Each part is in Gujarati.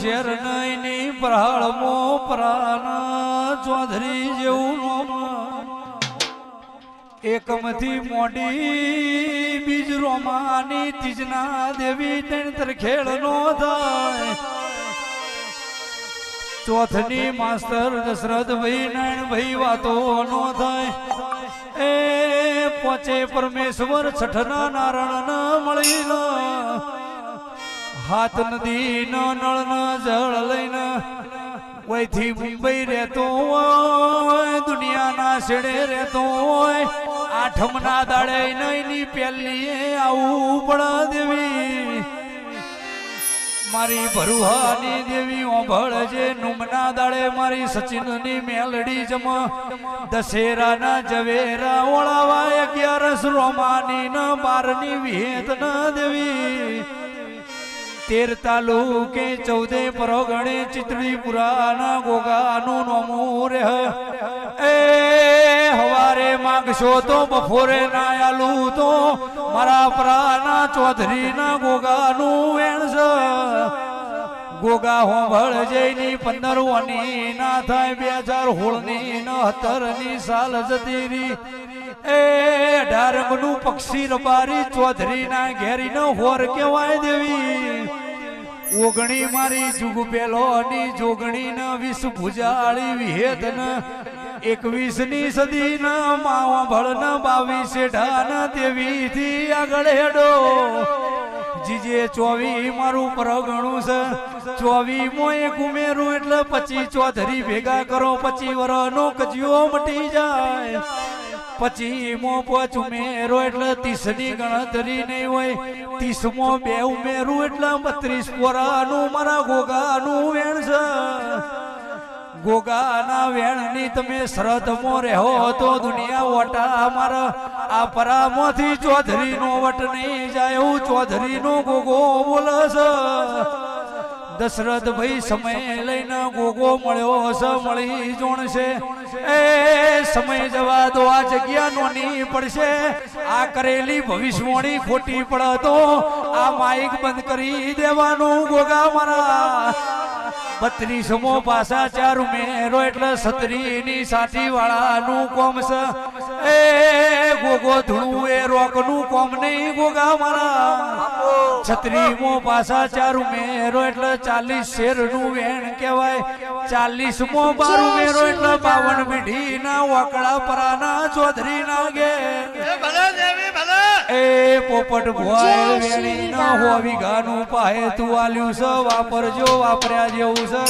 શેર નઈની પ્રહાળમો પ્રાણ ચૌધરી જેવું એકમથી મોડી બીજ રોમાની તીજના દેવી તણ ખેળ નો થાય. ચોથની માસ્તર દશરથ ભાઈ નારાયણ ભાઈ વાતો નો થાય. એ પોચે પરમેશ્વર છઠના નારાયણ ન મળી ન હાથ નદી ન નળ ન જળ લઈને વયથી મુંબઈ રહેતો હોય, દુનિયાના છેડે રહેતો હોય. આઠમના દાડે નઈની પહેલી આવું પડ દેવી. મારી ભરુહાની દેવી ઓભળ જે નુમના દાડે મારી સચિનની મેલડી જમ. દશેરાના જવેરા ઓળાવા અગિયારસ રોમાની ન બારની વિહેત ન દેવી. તેર તાલુકે ચૌદે પરોગણે ચિત્રી પુરાના ગોગાનું નોમું રે. એ હવારે માંગશો તો બપોરે ના આલું તો મારા પ્રાના ચૌધરીના ગોગાનું વેણસ ગોગા હોંભળ જઈની પંદર વાની ના થાય, બે હજાર હોળની ન હતરની સાલ જતી રી એ અઢારંગનું પક્ષી રબારી ચૌધરીના ઘેરીનો હોર કહેવાય દેવી. ઓગણી મારી જુગ પેલો ની જોગણી ન વિષ ભુજાળી વિહેત ન એકવીસની સદી ન માવા ભળ ન બાવીસ ઢા ન દેવી થી આગળ હેડો. જીજે ચોવી મારું પરગણું છે, ચોવી મોએ ગુમેરું એટલે પછી ચોધરી ભેગા કરો પછી વર નો કજિયો મટી જાય. પછી મો પોચ ઉમેરો એટલે ત્રીસની ગણતરી નહીં હોય. ત્રીસ મો બે ઉમેરું એટલે બત્રીસ પોરાનું મારા ગોગાનું વેણ છે. ગોગાના વેણની તમે શ્રદ્ધમો રહેવો તો દુનિયા વટા મારા. આ પરામાંથી ચૌધરી નો વટ નહીં જાય એવું ચૌધરી નો ગોગો બોલે છે. દશરથ ભાઈ સમય લઈને ગોગો મળ્યો હશે મળી જોણશે. એ સમય જવા દો, આ જગ્યા નોની પડશે. આ કરેલી ભવિષ્યવાણી ખોટી પડતો, આ માઈક બંધ કરી દેવાનું ગોગા મારા બત્રીસમો પાસા ચાર ઉમેરો એટલે સત્રી ની સાથી વાળાનું કોમ છે એ ગોગો ધૂળું એ રોક કોમ નહીં ગોગા મારા. છત્રીમો પાસા ચારું મેરો એટલે ચાલીસ શેરનું વેણ કહેવાય. ચાલીસ મો બાર મેરો એટલે બાવન મીઠી ના વાકડા પરાના ચોધરી ના ગે એ પોપટ ભોય વેણી ના હોવી ગાનું પાહે તું આલ્યું છે વાપરજો વાપર્યા જેવું છે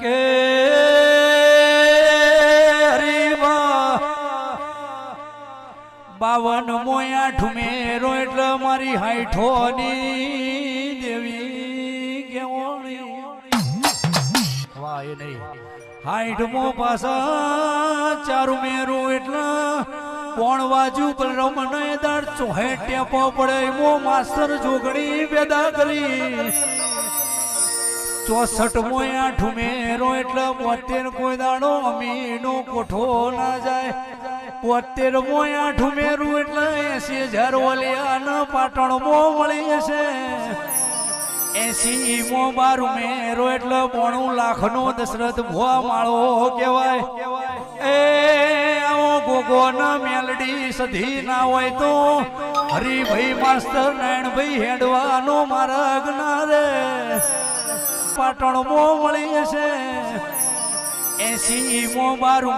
કે હરીવા બાવન મોયા ઠુમેરો એટલે મારી હાઈઠોની દેવી કેવણી વાહ, એ નહીં. હાઈઠ મો પાસા ચારુ મેરું એટલે કોણ વાજુ બલરામ ને દાડ ચોહે ટેપો પડે, મો માસ્તર જોગણી વેદા કરી. ચોસઠ મો આઠ એટલે બોતેર કોઈ દાડો અમીનો કોઠો ના જાય. બોતેર મો આઠ એટલે એસી હજાર ઓલિયા ન પાટણ મો મળી હશે એસી મો બાર મેરો એટલે બોણું લાખ નો દશરથ ભુવા માળો કહેવાય. આવો મેલડી સધી ના હોય તો હરિભાઈ માસ્તર નારાયણભાઈ હેડવાનો મારા ગના રે. પાટણ મો મળી હશે. એસી મો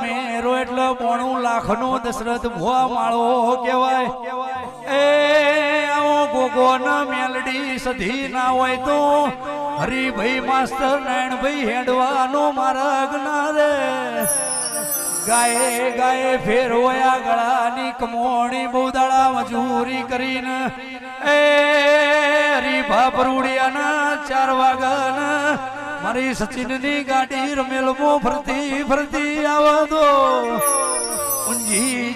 મેરો એટલે બોણું લાખ નો દશરથ ભુવા માળો કહેવાય. એ આવો ગોગો ના મેલડી સધી ના હોય તો હરિભાઈ માસ્તર નારાયણભાઈ હેડવાનો મારા ગના રે. ગાયે ગાયે ફેરવયા ગળાની કમોણી બહુ દાડા મજૂરી કરીને. એ રીભા પરુડિયાના ચાર વાગાના. મારી સચિનની ગાડી રમેલમો ફરતી ફરતી આવા દો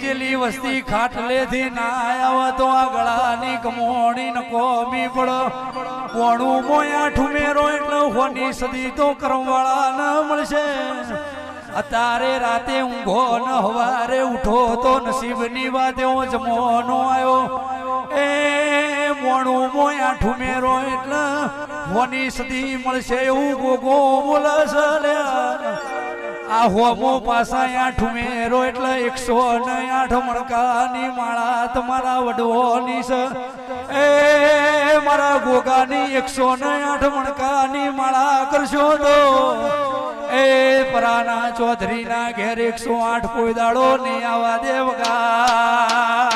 જેલી વસ્તી ખાટલેથી ના આવા તો આ ગળાની કમોણી ન કોમી પડો. કોણું મોયા ઠુમેરો એટલે હોની સદી તો કરવાળા ન મળશે. અત્યારે રાતે ઊંઘો ન હવારે ઉઠો તો નસીબની વાત એવો જમવાનો આવ્યો એ મોણું મોયા ઠુમેરો એટલે હોની સદી મળશે એવું ગોગો બોલસ. આ હોમો પાસા આઠ ઉમેરો એટલે એકસો ને આઠ મણકાની માળા તમારા વડવોની છે એ, મારા ગોગાની એકસો ને આઠ મણકાની માળા કરશો તો એ, પરાના ચૌધરીના ઘેર એકસો આઠ કોઈ દાડો નહીં આવા દેવગા.